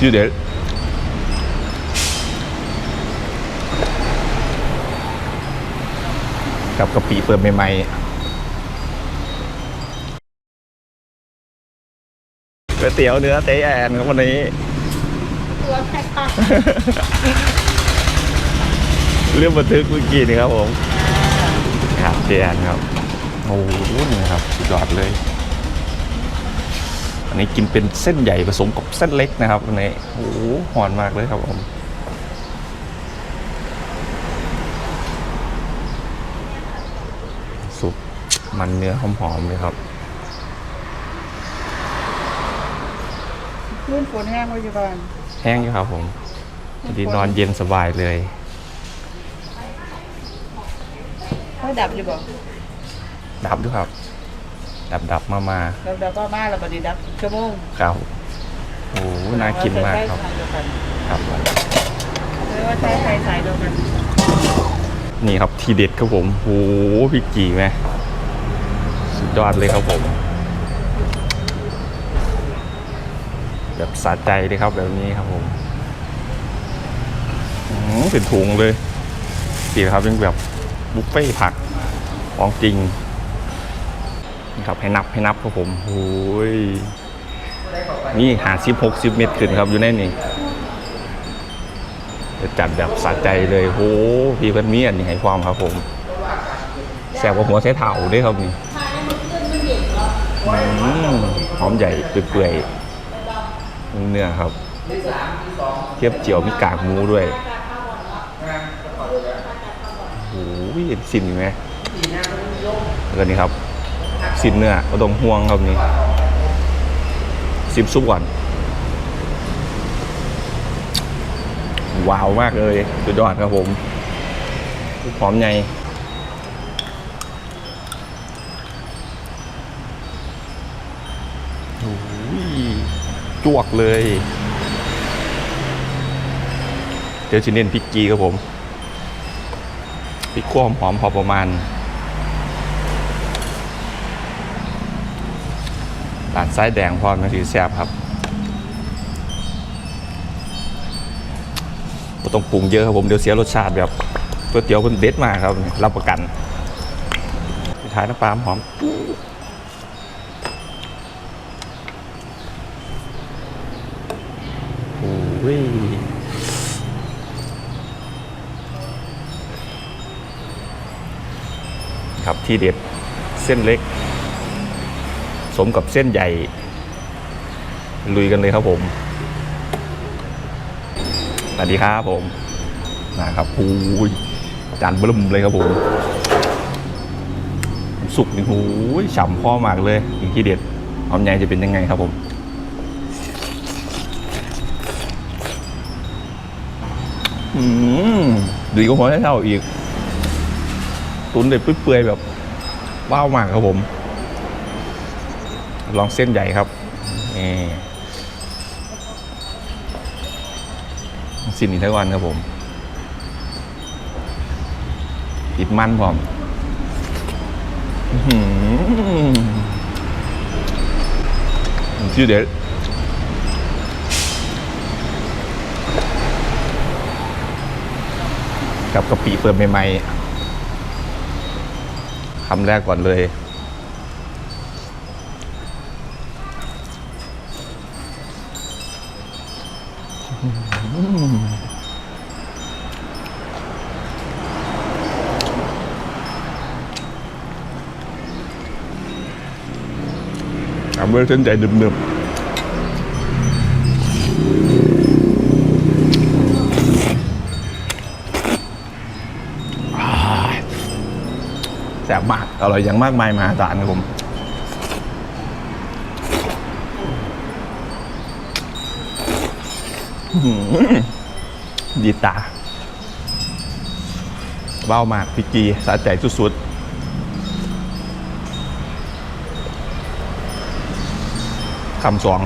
ชื่อเด็ดกับกะปิเปิดใหม่ๆก๋วยเตี๋ยวเนื้อเต๊แอนครับวันนี้ตัวแค่ปักเรื่องบันทึกเมื่อกี้นี่ครับผมครับเจแอนครับ โอ้โหนี่ครับสุดยอดเลย อันนี้กินเป็นเส้นใหญ่ผสมกับเส้นเล็กนะครับอันนี้โอ้โหหอนมากเลยครับผมสุกมันเนื้อหอมๆเลยครับคลื่นฝนแห้งไว้อยู่ก่อนแห้งอยู่ครับผมดีนอนเย็นสบายเลยค่อยดับอยู่บ่ดับด้วยครับ ดับดับมามาดับดับก็มาแล้วบัดนี้ดับชั่วโมงครับโอ้โหน่ากินมากครับใช้ไฟสายเดียวกันครับเรียกว่าใช้ไฟสายเดียวกันนี่ครับทีเด็ดครับผมโอ้โหพี่กี่ไหมสุดยอดเลยครับผม แบบสะใจเลยครับแบบนี้ครับผมอื้อหือเป็นถุงเลยสีครับเป็นแบบบุฟเฟ่ต์ผักของจริงนี่ ครับให้นับให้นับครับผมโอ้ยนี่หาซิบหกสิบเมตรขึ้นครับอยู่ในนี่จะจัดแบบสะใจเลยโหพี่เพิ่นมีอันนี้ให้ความครับผมแซ่บกว่าหัวใช้เถ่าด้วยครับนี่อืมหอมใหญ่เปื่อยๆเนื้อครับเทียบเจียวมีกากหมูด้วยโอ้ยเห็นสินอยู่ไหมแล้วก็นี่ครับ สินเนื้อก็ต้องห่วงครับนี่ซิมซุปก่อนว้าวมากเลยสุดยอดครับผมหอมใหญ่จวกเลย เดี๋ยวจะเน้นพริกกีครับผมพริกขั่วหอมๆพอประมาณ หลานไส้แดงพอมาถือแซ่บครับบ่ต้องปรุงเยอะครับผมเดี๋ยวเสียรสชาติแบบก๋วยเตี๋ยวเพิ่นเด็ดมากครับ รับประกันท้ายน้ำปลาหอมโอ้ยครับที่เด็ดเส้นเล็ก สมกับเส้นใหญ่ ลุยกันเลยครับผมสวัสดีครับผมนะครับหูยจานบิ่มเลยครับผม สุกนี่หูยฉ่ำพ่อมากเลยอีกที่เด็ดหอมใหญ่จะเป็นยังไงครับผมอืมดีกว่าหัวเท่าอีก ตุนเด็ดเปื่อยๆแบบว้าวมากครับผม ลองเส้นใหญ่ครับนี่สินนี้ทั้งวันครับผม ติดมันพร้อมหือชื่อเด็ดกับกะปิเปิดใหม่ๆคำแรกก่อนเลย เอาเบอร์เส้นใหญ่ดึบๆแซ่บมาก อร่อยอย่างมากมายมหาศาลครับผมดีตาเบ้ามากพี่กีสะใจสุดๆ คำสอง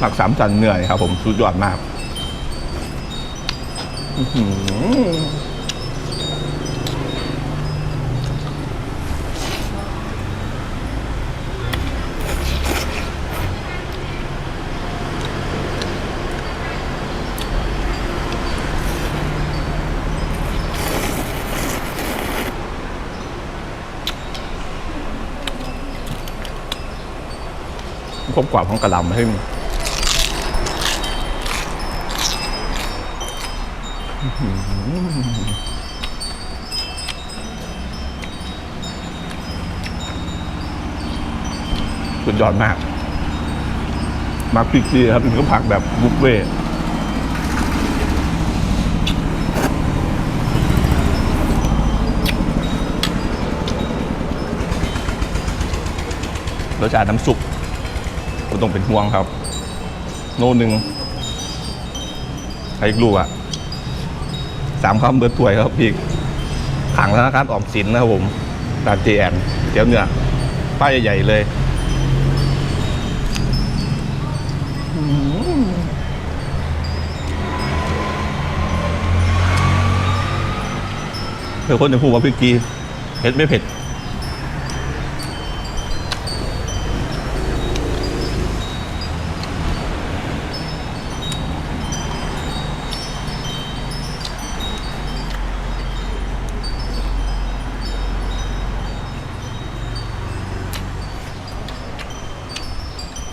ผักสามสันเหนื้อนี่ครับผมสุดยอดมาก อื อหือควบกว่าของกระลำให้สุดยอดมาก มาพริกดีครับมันก็ผักแบบบุฟเฟ่รสชาติน้ำซุป ก็ต้องเป็นห่วงครับ โน่นหนึ่งใครอีกลูกอะสามคำเบิดถ้วยครับพี่ขังธนาคารออมสินนะครับผมร้านเจแอนเตี๋ยวเนื้อป้ายใหญ่ๆเลยเพื่อคนจะพูดว่าพี่กีเผ็ดไม่เผ็ด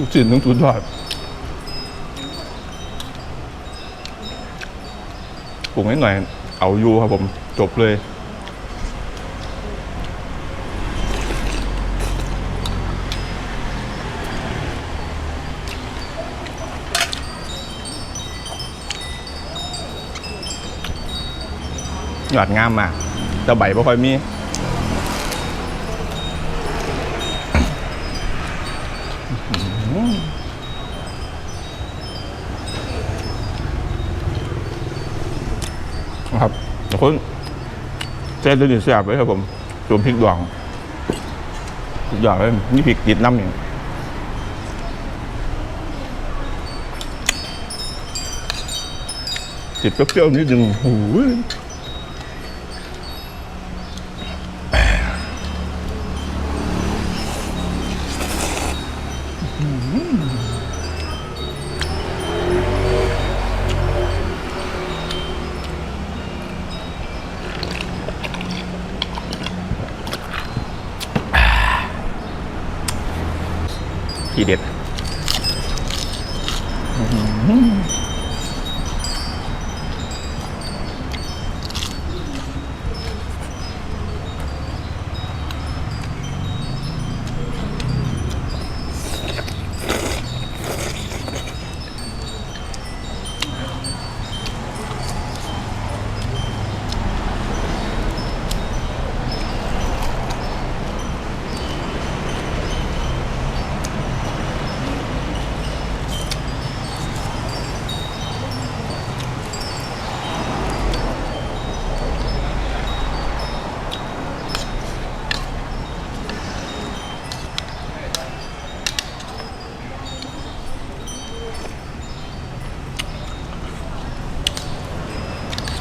ดูจืดน้ำจุดยอดปรุงนิดหน่อย เอาอยู่ครับผม จบเลยยอดงามมากแต่ใบไม่ค่อยมี นะ ครับเดี๋ยวคนเส้นตัวนี้แซ่บเลยครับผมรวมพริกดองสุดยอดเลยนี่พริกติดน้ำอย่างติดเปรี้ยวๆนิดนึงโอ้ ทีเด็ด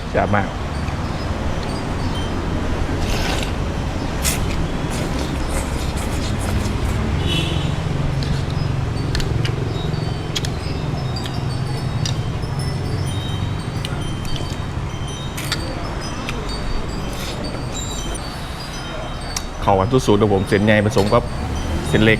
แซ่บมากเขาวันทุกสูตรของผมเส้นใหญ่ผสมกับเส้นเล็ก